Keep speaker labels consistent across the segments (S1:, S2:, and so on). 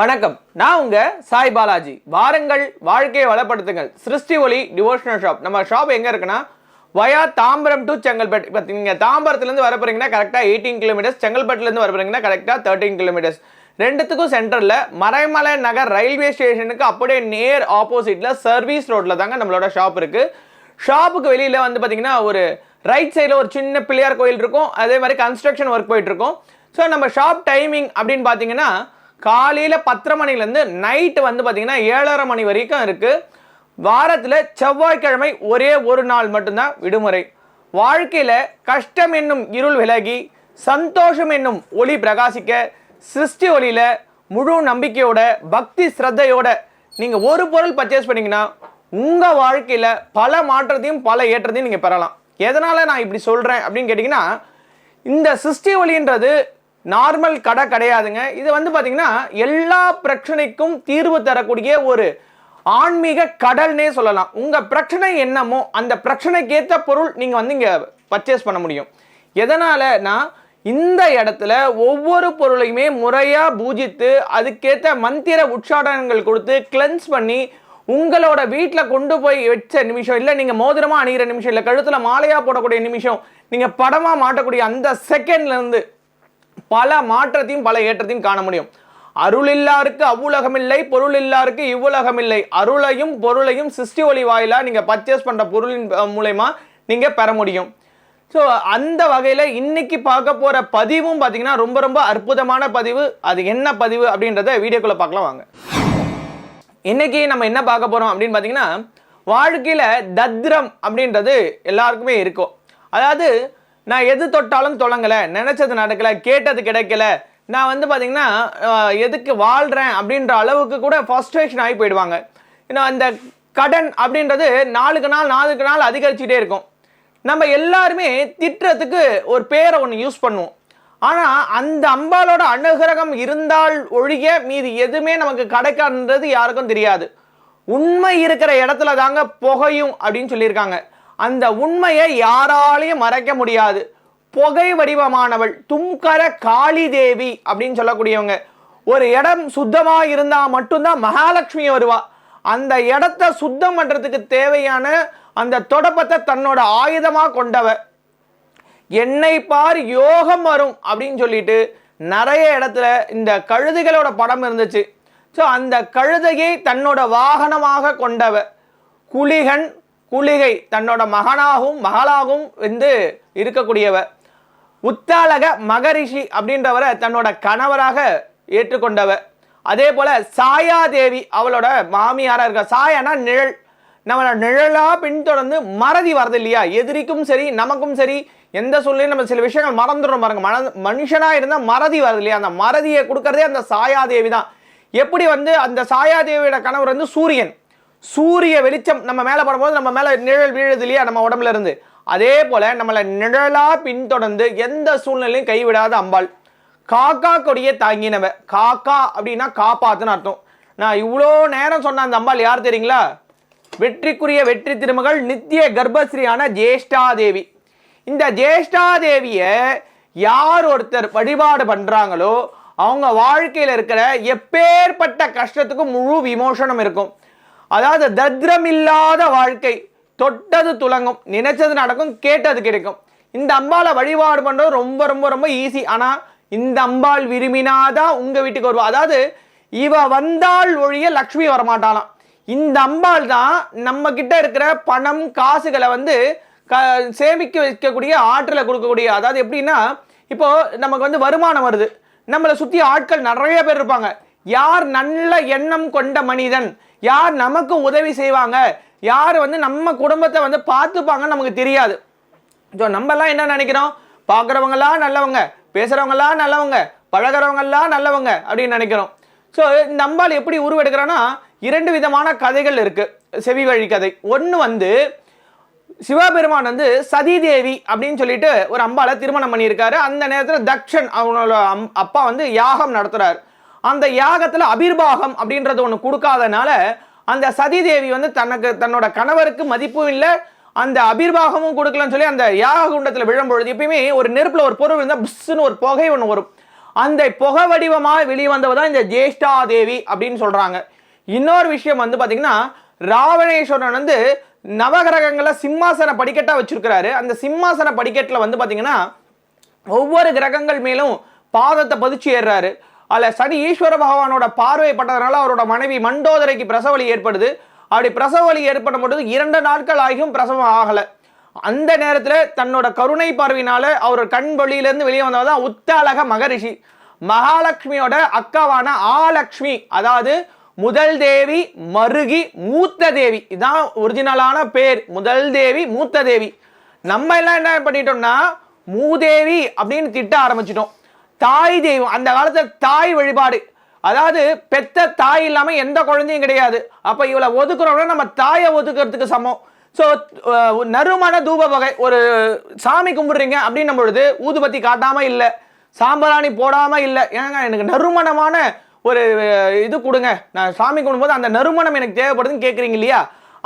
S1: வணக்கம். நான் உங்க சாய் பாலாஜி. வாருங்கள் வாழ்க்கையை வளப்படுத்துங்கள். சிருஷ்டி ஒளி டிவோஷனல் ஷாப் நம்ம ஷாப் எங்க இருக்குன்னா வயா தாம்பரம் டு செங்கல்பட்டு. இப்போ நீங்கள் தாம்பரத்துலேருந்து வர போறீங்கன்னா கரெக்டாக எயிட்டீன் கிலோமீட்டர்ஸ் செங்கல்பட்டுலேருந்து வர போறீங்கன்னா கரெக்டாக தேர்ட்டின் கிலோமீட்டர்ஸ் ரெண்டுத்துக்கும் சென்டரில் மறைமலை நகர் ரயில்வே ஸ்டேஷனுக்கு அப்படியே நேர் ஆப்போசிட்டில் சர்வீஸ் ரோட்டில் தாங்க நம்மளோட ஷாப் இருக்குது ஷாப்புக்கு வெளியில் வந்து பார்த்தீங்கன்னா ஒரு ரைட் சைடில் ஒரு சின்ன பிள்ளையார் கோயில் இருக்கும். அதே மாதிரி கன்ஸ்ட்ரக்ஷன் ஒர்க் போயிட்டு இருக்கும். ஸோ நம்ம ஷாப் டைமிங் அப்படின்னு பார்த்தீங்கன்னா காலையில் பத்தரை மணிலேருந்து நைட்டு வந்து பார்த்திங்கன்னா ஏழரை மணி வரைக்கும் இருக்குது வாரத்தில் செவ்வாய்க்கிழமை ஒரே ஒரு நாள் மட்டும்தான் விடுமுறை. வாழ்க்கையில் கஷ்டம் என்னும் இருள் விலகி சந்தோஷம் என்னும் ஒளி பிரகாசிக்க சிருஷ்டி ஒளியில் முழு நம்பிக்கையோட பக்தி ஸ்ரத்தையோட நீங்கள் ஒரு பொருள் பர்ச்சேஸ் பண்ணிங்கன்னா உங்கள் வாழ்க்கையில் பல மாற்றத்தையும் பல ஏற்றத்தையும் நீங்கள் பெறலாம். எதனால் நான் இப்படி சொல்கிறேன் அப்படின்னு கேட்டிங்கன்னா இந்த சிருஷ்டி ஒளின்றது நார்மல் கடை கிடையாதுங்க. இது வந்து பார்த்தீங்கன்னா எல்லா பிரச்சனைக்கும் தீர்வு தரக்கூடிய ஒரு ஆன்மீக கடல்னே சொல்லலாம். உங்கள் பிரச்சனை என்னமோ அந்த பிரச்சனைக்கேற்ற பொருள் நீங்கள் வந்து இங்கே பர்ச்சேஸ் பண்ண முடியும். எதனாலனா இந்த இடத்துல ஒவ்வொரு பொருளையுமே முறையாக பூஜித்து அதுக்கேற்ற மந்திர உச்சாடனங்கள் கொடுத்து கிளென்ஸ் பண்ணி உங்களோட வீட்டில் கொண்டு போய் வச்ச நிமிஷம் இல்லை நீங்கள் மோதிரமாக அணிகிற நிமிஷம் இல்லை கழுத்தில் மாலையாக போடக்கூடிய நிமிஷம் நீங்கள் படமாக மாட்டக்கூடிய அந்த செகண்ட்லேருந்து பல மாற்றத்தையும் பல ஏற்றத்தையும் காண முடியும். அருளில்லாருக்கு அவ்வுலகமில்லை பொருள் இல்லாருக்கு இவ்வுலகமில்லை. அருளையும் பொருளையும் சிஷ்டி ஒளி வாயிலாக நீங்கள் பர்ச்சேஸ் பண்ணுற பொருளின் மூலயமா நீங்கள் பெற முடியும். ஸோ அந்த வகையில் இன்னைக்கு பார்க்க போகிற பதிவும் பார்த்தீங்கன்னா ரொம்ப ரொம்ப அற்புதமான பதிவு. அது என்ன பதிவு அப்படின்றத வீடியோக்குள்ளே பார்க்கலாம் வாங்க. இன்னைக்கு நம்ம என்ன பார்க்க போகிறோம் அப்படின்னு பார்த்தீங்கன்னா வாழ்க்கையில் தத்ரம் அப்படின்றது எல்லாருக்குமே இருக்கும். அதாவது நான் எது தொட்டாலும் தொடங்கலை நினச்சது நடக்கல கேட்டது கிடைக்கல. நான் வந்து பார்த்தீங்கன்னா எதுக்கு வாழ்கிறேன் அப்படின்ற அளவுக்கு கூட ஃபஸ்ட்ரேஷன் ஆகி போயிடுவாங்க. ஏன்னா அந்த கடன் அப்படின்றது நாளுக்கு நாள் நாளுக்கு நாள் அதிகரிச்சுட்டே இருக்கும். நம்ம எல்லாருமே திட்டுறதுக்கு ஒரு பேரை ஒன்று யூஸ் பண்ணுவோம். ஆனால் அந்த அம்பாலோட அனுகிரகம் இருந்தால் ஒழிய மீதி எதுவுமே நமக்கு கிடைக்காதுன்றது யாருக்கும் தெரியாது. உண்மை இருக்கிற இடத்துல தாங்க புகையும் அப்படின்னு சொல்லியிருக்காங்க. அந்த உண்மையை யாராலையும் மறைக்க முடியாது. புகை வடிவமானவள் தும்கர காளி தேவி அப்படின்னு சொல்லக்கூடியவங்க. ஒரு இடம் சுத்தமாக இருந்தால் மட்டும்தான் மகாலட்சுமி வருவா. அந்த இடத்த சுத்தம் பண்ணுறதுக்கு தேவையான அந்த தொடப்பத்தை தன்னோட ஆயுதமாக கொண்டவ. என்னை பார் யோகம் வரும் அப்படின்னு சொல்லிட்டு நிறைய இடத்துல இந்த கழுதைகளோட படம் இருந்துச்சு. ஸோ அந்த கழுதையை தன்னோட வாகனமாக கொண்டவ. குளிகன் குளிகை தன்னோட மகனாகவும் மகளாகவும் வந்து இருக்கக்கூடியவர். உத்தாலக மகரிஷி அப்படின்றவரை தன்னோட கணவராக ஏற்றுக்கொண்டவர். அதே போல சாயாதேவி அவளோட மாமியாராக இருக்க சாயானா நிழல். நம்மளோட நிழலாக பின்தொடர்ந்து மறதி வரது இல்லையா எதிரிக்கும் சரி நமக்கும் சரி எந்த சொல்லையும் நம்ம சில விஷயங்கள் மறந்துடுறோம் பாருங்க. மன மனுஷனாக இருந்தால் மறதி வருது இல்லையா அந்த மறதியை கொடுக்கறதே அந்த சாயாதேவி தான். எப்படி வந்து அந்த சாயாதேவியோட கணவர் வந்து சூரியன். சூரிய வெளிச்சம் நம்ம மேலே படும்போது நம்ம மேலே நிழல் வீழுது இல்லையா? நம்ம உடம்புல இருந்து அதே போல நம்மளை நிழலாக பின்தொடர்ந்து எந்த சூழ்நிலையும் கைவிடாத அம்பாள். காக்கா கொடியை தாங்கினவ. காக்கா அப்படின்னா காப்பாத்துன்னு அர்த்தம். நான் இவ்வளோ நேரம் சொன்ன அந்த அம்பாள் யார் தெரியுங்களா? வெற்றிக்குரிய வெற்றி திருமகள் நித்திய கர்ப்பஸ்ரீயான ஜேஷ்டாதேவி. இந்த ஜேஷ்டாதேவியை யார் ஒருத்தர் வழிபாடு பண்ணுறாங்களோ அவங்க வாழ்க்கையில் இருக்கிற எப்பேற்பட்ட கஷ்டத்துக்கும் முழு விமோசனம் இருக்கும். அதாவது தத்ரம் இல்லாத வாழ்க்கை. தொட்டது துலங்கும். நினைச்சது நடக்கும் கேட்டது கிடைக்கும். இந்த அம்பாளை வழிபாடு பண்ணுறது ரொம்ப ரொம்ப ரொம்ப ஈஸி ஆனால் இந்த அம்பாள் விரும்பினாதான் உங்கள் வீட்டுக்கு வருவா. அதாவது இவ வந்தால் ஒழிய லக்ஷ்மி வரமாட்டாளாம். இந்த அம்பாள் தான் நம்ம கிட்ட இருக்கிற பணம் காசுகளை வந்து க சேமிக்க வைக்கக்கூடிய ஆற்றலை கொடுக்கக்கூடிய. அதாவது எப்படின்னா இப்போ நமக்கு வந்து வருமானம் வருது. நம்மளை சுற்றி ஆட்கள் நிறைய பேர் இருப்பாங்க. யார் நல்ல எண்ணம் கொண்ட மனிதன்? யார் நமக்கு உதவி செய்வாங்க? யார் வந்து நம்ம குடும்பத்தை வந்து பார்த்துப்பாங்கன்னு நமக்கு தெரியாது. ஸோ நம்மலாம் என்ன நினைக்கிறோம்? பார்க்குறவங்களாம் நல்லவங்க பேசுகிறவங்களாம் நல்லவங்க பழகிறவங்கெல்லாம் நல்லவங்க அப்படின்னு நினைக்கிறோம். ஸோ இந்த அம்பாள் எப்படி உருவெடுக்கிறோன்னா இரண்டு விதமான கதைகள் இருக்குது செவி வழி கதை. ஒன்று வந்து சிவபெருமான் வந்து சதிதேவி அப்படின்னு சொல்லிட்டு ஒரு அம்பாளை திருமணம் பண்ணியிருக்காரு. அந்த நேரத்தில் தக்ஷன் அவனோட அம்- அப்பா வந்து யாகம் நடத்துகிறார் அந்த யாகத்தில் அபிர்வாகம் அப்படின்றது ஒன்று கொடுக்காதனால அந்த சதிதேவி வந்து தனக்கு தன்னோட கணவருக்கு மதிப்பும் இல்லை அந்த அபிர்வாகமும் கொடுக்கலன்னு சொல்லி அந்த யாக குண்டத்தில் விழும்பொழுது எப்பயுமே ஒரு நெருப்பில் ஒரு பொருள் இருந்தால் புஷ்ஷுன்னு ஒரு புகை ஒன்று வரும். அந்த புகை வடிவமாக வெளிவந்தவ தான் இந்த ஜேஷ்டா தேவி அப்படின்னு சொல்கிறாங்க இன்னொரு விஷயம் வந்து பார்த்திங்கன்னா ராவணேஸ்வரன் வந்து நவகிரகங்களை சிம்மாசன படிக்கட்டாக வச்சுருக்கிறாரு. அந்த சிம்மாசன படிக்கட்டில் வந்து பார்த்திங்கன்னா ஒவ்வொரு கிரகங்கள் மேலும் பாதத்தை பதிச்சு ஏறுறாரு. அதில் சனி ஈஸ்வர பகவானோட பார்வைப்பட்டதுனால அவரோட மனைவி மண்டோதரைக்கு பிரசவலி ஏற்படுது. அப்படி பிரசவலி ஏற்படும் பொழுது இரண்டு நாட்கள் ஆகியும் பிரசவம் ஆகலை. அந்த நேரத்தில் தன்னோட கருணை பார்வையினால அவர் கண் வழியிலேருந்து வெளியே வந்தவர் தான் உத்தாலக மகரிஷி. மகாலட்சுமியோட அக்காவான ஆலக்ஷ்மி அதாவது முதல் தேவி மருகி மூத்த தேவி. இதான் ஒரிஜினலான பேர். முதல் தேவி மூத்த தேவி. நம்ம எல்லாம் என்ன பண்ணிட்டோம்னா மூதேவி அப்படின்னு திட்ட ஆரம்பிச்சிட்டோம். தாய் தெய்வம். அந்த காலத்தில் தாய் வழிபாடு. அதாவது பெத்த தாய் இல்லாமல் எந்த குழந்தையும் கிடையாது. அப்போ இவளை ஒதுக்குறோம்னா நம்ம தாயை ஒதுக்குறதுக்கு சமம். ஸோ நறுமண தூப வகை ஒரு சாமி கும்பிடுறீங்க அப்படின்னும் பொழுது ஊதுபத்தி காட்டாமல் இல்லை. சாம்பராணி போடாமல் இல்லை. ஏங்க எனக்கு நறுமணமான ஒரு இது கொடுங்க. நான் சாமி கும்பிடும்போது அந்த நறுமணம் எனக்கு தேவைப்படுதுன்னு கேட்குறீங்க இல்லையா?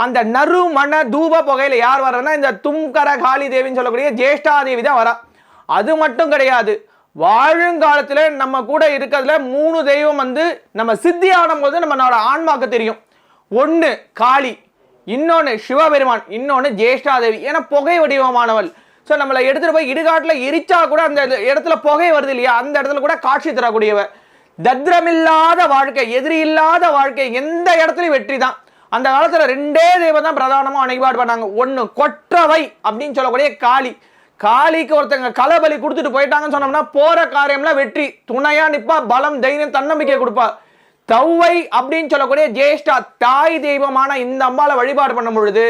S1: அந்த நறுமண தூப புகையில் யார் வர்றதுன்னா இந்த தும்கர காளி தேவின்னு சொல்லக்கூடிய ஜேஷ்டாதேவி தான் வரா. அது மட்டும் கிடையாது. வாழுங்காலத்தில் நம்ம கூட இருக்கிறதுல மூணு தெய்வம் வந்து நம்ம சித்தி ஆடும் போது நம்மளோட ஆன்மாக்கு தெரியும். ஒன்று காளி இன்னொன்று சிவபெருமான் இன்னொன்று ஜேஷ்டாதேவி ஏன்னா புகை வடிவமானவள். ஸோ நம்மளை எடுத்துகிட்டு போய் இடுகாட்டில் எரிச்சா கூட அந்த இடத்துல புகை வருது இல்லையா? அந்த இடத்துல கூட காட்சி தரக்கூடியவ. தத்ரமில்லாத வாழ்க்கை எதிரி இல்லாத வாழ்க்கை எந்த இடத்துலையும் வெற்றி தான். அந்த காலத்தில் ரெண்டே தெய்வம் தான் பிரதானமாக வழிபாடு பண்ணாங்க. ஒன்று கொற்றவை அப்படின்னு சொல்லக்கூடிய காளி. காளிக்கு ஒருத்தங்க களபலி கொடுத்துட்டு போயிட்டாங்கன்னு சொன்னோம்னா போற காரியம்லாம் வெற்றி. துணையா நிப்பா பலம் தைரியம் தன்னம்பிக்கை கொடுப்பா. தௌவை அப்படின்னு சொல்லக்கூடிய ஜேஷ்டா தாய் தெய்வமான இந்த அம்பாவை வழிபாடு பண்ணும் பொழுது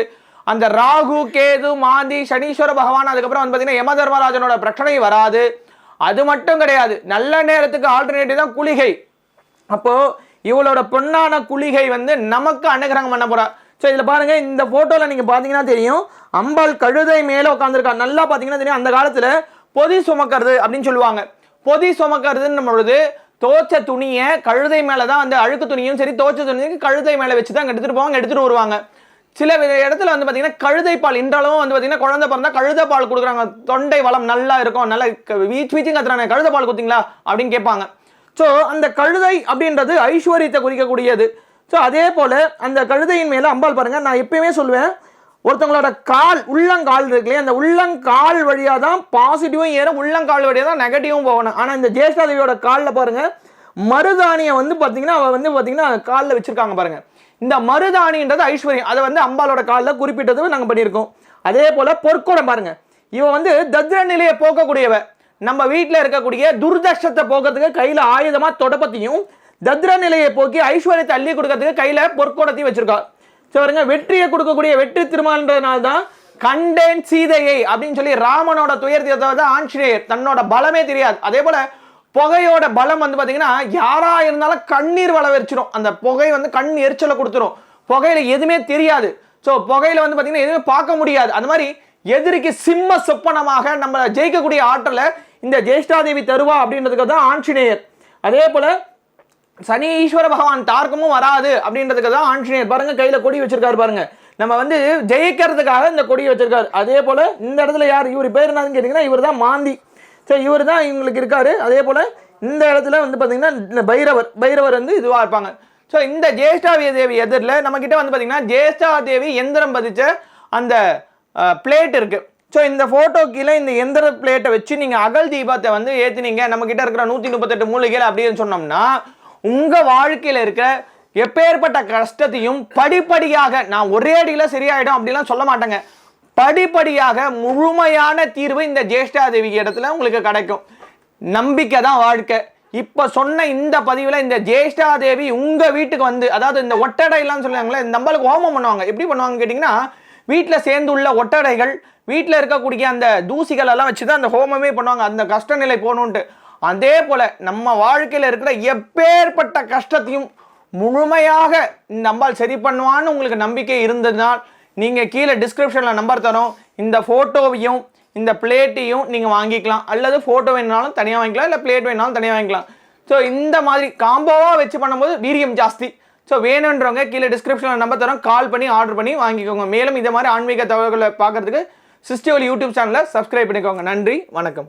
S1: அந்த ராகு கேது மாந்தி சனீஸ்வர பகவான் அதுக்கப்புறம் வந்து பார்த்தீங்கன்னா யம தர்மராஜனோட பிரச்சனை வராது. அது மட்டும் கிடையாது. நல்ல நேரத்துக்கு ஆல்டர்னேட்டிவ் தான் குளிகை. அப்போ இவளோட பொண்ணான குளிகை வந்து நமக்கு அனுகிரகம் பண்ண போறா. ஸோ இதில் பாருங்கள் இந்த ஃபோட்டோவில் நீங்கள் பார்த்தீங்கன்னா தெரியும் அம்பாள் கழுதை மேலே உட்காந்துருக்கா நல்லா பார்த்தீங்கன்னா தெரியும் அந்த காலத்தில் பொதி சுமக்கிறது அப்படின்னு சொல்லுவாங்க. பொதி சுமக்கிறதுன்னு பொழுது தோச்ச துணியை கழுதை மேலே தான் அந்த அழுக்கு துணியும் சரி தோச்ச துணியும் கழுதை மேலே வச்சு தான் எடுத்துகிட்டு போவாங்க எடுத்துகிட்டு வருவாங்க. சில இடத்துல வந்து பார்த்தீங்கன்னா கழுதை பால் இன்றளவும் வந்து பார்த்தீங்கன்னா குழந்தை பிறந்தா கழுதை பால் கொடுக்குறாங்க. தொண்டை வளம் நல்லா இருக்கும் நல்லா க- வீச்சு வீச்சும் கத்துறாங்க கழுதை பால் கொடுத்தீங்களா அப்படின்னு கேட்பாங்க. ஸோ அந்த கழுதை அப்படின்றது ஐஸ்வர்யத்தை குறிக்கக்கூடியது. ஸோ அதே போல் அந்த கழுதையின் மேலே அம்பாள் பாருங்கள் நான் எப்பயுமே சொல்லுவேன் ஒருத்தவங்களோட கால் உள்ளங்கால் இருக்கு இல்லையா அந்த உள்ளங்கால் வழியாக தான் பாசிட்டிவும் ஏறும் உள்ளங்கால் வழியாக தான் நெகட்டிவும் போகணும். ஆனால் இந்த ஜேஷ்டாதேவியோட காலில் பாருங்கள் மருதாணியை வந்து பார்த்தீங்கன்னா அவள் வந்து பார்த்தீங்கன்னா காலில் வச்சுருக்காங்க பாருங்கள் இந்த மருதாணின்றது ஐஸ்வர்யம். அதை வந்து அம்பாலோட காலில் குறிப்பிட்டது நாங்கள் பண்ணியிருக்கோம். அதே போல் பொற்கூடம் பாருங்கள் இவன் வந்து தத்ர நிலையை போக்கக்கூடியவ. நம்ம வீட்டில் இருக்கக்கூடிய துர்தர்ஷத்தை போக்கிறதுக்கு கையில் ஆயுதமாக தொடப்பத்தையும் தத்ர நிலையை போக்கி ஐஸ்வர்யத்தை அள்ளி கொடுக்கறதுக்கு கையில் பொற்கோடத்தையும் வச்சிருக்கா. ஸோ பாருங்க வெற்றியை கொடுக்கக்கூடிய வெற்றி திருமால்ன்றதுனால தான் கண்டேன் சீதையை அப்படின்னு சொல்லி ராமனோட துயரத்தை தான் ஆஞ்சநேயர் தன்னோட பலமே தெரியாது. அதே போல புகையோட பலம் வந்து பார்த்தீங்கன்னா யாரா இருந்தாலும் கண்ணீர் வளவரிச்சிடும் அந்த புகை வந்து கண் எரிச்சலை கொடுத்துரும். புகையில எதுவுமே தெரியாது. ஸோ புகையில வந்து பார்த்தீங்கன்னா எதுவுமே பார்க்க முடியாது. அந்த மாதிரி எதிரிக்கு சிம்ம சொப்பனமாக நம்ம ஜெயிக்கக்கூடிய ஆற்றலை இந்த ஜெயிஷ்டாதேவி தருவா அப்படின்றதுக்கு தான் ஆஞ்சநேயர். அதே போல சனி ஈஸ்வர பகவான் தார்க்கமும் வராது அப்படின்றதுக்கு தான் ஆஞ்சநேயர். பாருங்க கையில் கொடி வச்சிருக்காரு பாருங்க. நம்ம வந்து ஜெயிக்கிறதுக்காக இந்த கொடியை வச்சிருக்காரு. அதே போல் இந்த இடத்துல யார் இவர் பேர் என்னன்னு கேட்டிங்கன்னா இவர் தான் மாந்தி. சரி இவர் தான் இவங்களுக்கு இருக்காரு. அதே போல் இந்த இடத்துல வந்து பார்த்தீங்கன்னா இந்த பைரவர் பைரவர் வந்து இதுவாக இருப்பாங்க. ஸோ இந்த ஜேஷ்டாவிய தேவி எதிரில் நம்மக்கிட்ட வந்து பார்த்தீங்கன்னா ஜேஷ்டா தேவி எந்திரம் பதிச்ச அந்த பிளேட் இருக்குது ஸோ இந்த ஃபோட்டோ கீழே இந்த எந்திர பிளேட்டை வச்சு நீங்கள் அகல் தீபத்தை வந்து ஏற்றுனீங்க நம்மக்கிட்ட இருக்கிற நூற்றி முப்பத்தெட்டு மூலிகைகள் அப்படின்னு சொன்னோம்னா உங்கள் வாழ்க்கையில் இருக்க எப்பேற்பட்ட கஷ்டத்தையும் படிப்படியாக நான் ஒரே அடியில் சரியாயிடும் அப்படிலாம் சொல்ல மாட்டேங்க. படிப்படியாக முழுமையான தீர்வு இந்த ஜேஷ்டாதேவி இடத்துல உங்களுக்கு கிடைக்கும். நம்பிக்கை தான் வாழ்க்கை. இப்போ சொன்ன இந்த பதிவில் இந்த ஜேஷ்டாதேவி உங்கள் வீட்டுக்கு வந்து அதாவது இந்த ஒட்டடைலாம் சொல்லுவாங்களே இந்த நம்மளுக்கு ஹோமம் பண்ணுவாங்க. எப்படி பண்ணுவாங்க கேட்டிங்கன்னா வீட்டில் சேர்ந்து உள்ள ஒட்டடைகள் வீட்டில் இருக்கக்கூடிய அந்த தூசிகள் எல்லாம் வச்சு தான் அந்த ஹோமமே பண்ணுவாங்க. அந்த கஷ்ட நிலை போகணுன்ட்டு அதே போல் நம்ம வாழ்க்கையில் இருக்கிற எப்பேற்பட்ட கஷ்டத்தையும் முழுமையாக இந்த அம்பாள் சரி பண்ணுவான்னு உங்களுக்கு நம்பிக்கை இருந்ததுனால் நீங்கள் கீழே டிஸ்கிரிப்ஷனில் நம்பர் தரோம். இந்த ஃபோட்டோவையும் இந்த பிளேட்டையும் நீங்கள் வாங்கிக்கலாம். அல்லது ஃபோட்டோ வேணாலும் தனியாக வாங்கிக்கலாம் இல்லை பிளேட் வேணாலும் தனியாக வாங்கிக்கலாம். ஸோ இந்த மாதிரி காம்போவாக வச்சு பண்ணும்போது வீரியம் ஜாஸ்தி. ஸோ வேணுன்றவங்க கீழே டிஸ்கிரிப்ஷனில் நம்பர் தரோம். கால் பண்ணி ஆர்டர் பண்ணி வாங்கிக்கோங்க. மேலும் இதை மாதிரி ஆன்மீக தகவல்களை பார்க்கறதுக்கு சிஸ்டி ஒலி யூடியூப் சேனலை சப்ஸ்கிரைப் பண்ணிக்கோங்க. நன்றி வணக்கம்.